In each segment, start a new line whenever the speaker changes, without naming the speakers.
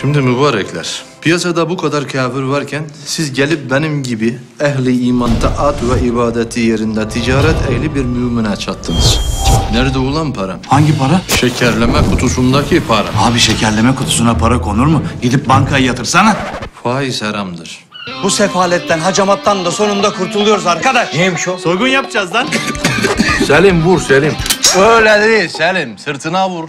Şimdi mübarekler. Piyasada bu kadar kafir varken siz gelip benim gibi ehli iman taat ve ibadeti yerinde ticaret ehli bir mümine çattınız. Nerede ulan param?
Hangi para?
Şekerleme kutusundaki para.
Abi şekerleme kutusuna para konur mu? Gidip bankaya yatırsana.
Faiz haramdır.
Bu sefaletten, hacamattan da sonunda kurtuluyoruz arkadaş. Neymiş o? Soygun yapacağız lan.
Selim vur Selim. Öyle değil Selim. Sırtına vur.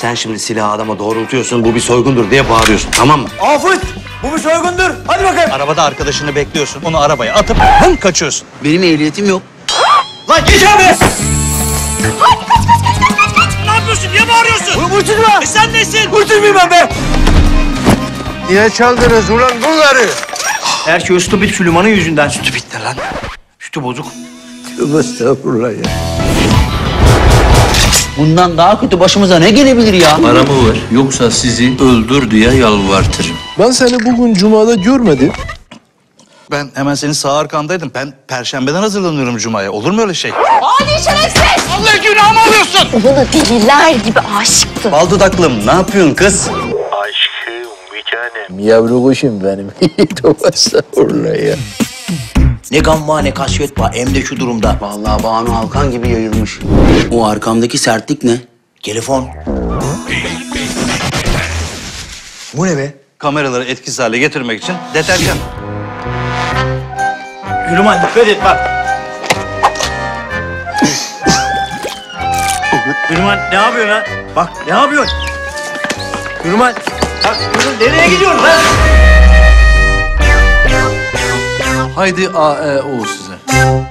Sen şimdi silahı adama doğrultuyorsun, bu bir soygundur diye bağırıyorsun, tamam mı? Afet! Bu bir soygundur. Hadi bakayım. Arabada arkadaşını bekliyorsun, onu arabaya atıp hım kaçıyorsun.
Benim ehliyetim yok.
Lan geç abi! Ne yapıyorsun? Niye bağırıyorsun? Bunu vurtuzma! E sen nesin? Vurtuzmayayım ben be!
Niye çaldınız ulan bunları?
Her şey o stupid Süleyman'ın yüzünden. Stupid ne lan? Sütü bozuk.
Estağfurullah ya.
Bundan daha kötü başımıza ne gelebilir ya?
Paramı ver yoksa sizi öldür diye yalvartırım.
Ben seni bugün Cuma'da görmedim.
Ben hemen senin sağ arkandaydım. Ben perşembeden hazırlanıyorum Cuma'ya. Olur mu öyle şey?
Adi şerefsiz!
Allah günahımı alıyorsun.
Bana deliler gibi aşıktı.
Bal dudaklım, ne yapıyorsun kız?
Yavru kuşum benim. Tövbe estağfurullah ya.
Ne gam var ne kasvet var hem de şu durumda. Vallahi Banu Halkan gibi yayılmış. O arkamdaki sertlik ne? Telefon.
Bu ne be?
Kameraları etkisiz hale getirmek için deterjan.
Süleyman dikkat et bak. Süleyman ne yapıyorsun lan? Bak ne yapıyorsun? Süleyman bak Süleyman nereye gidiyorsun lan?
Haydi A, E, O size.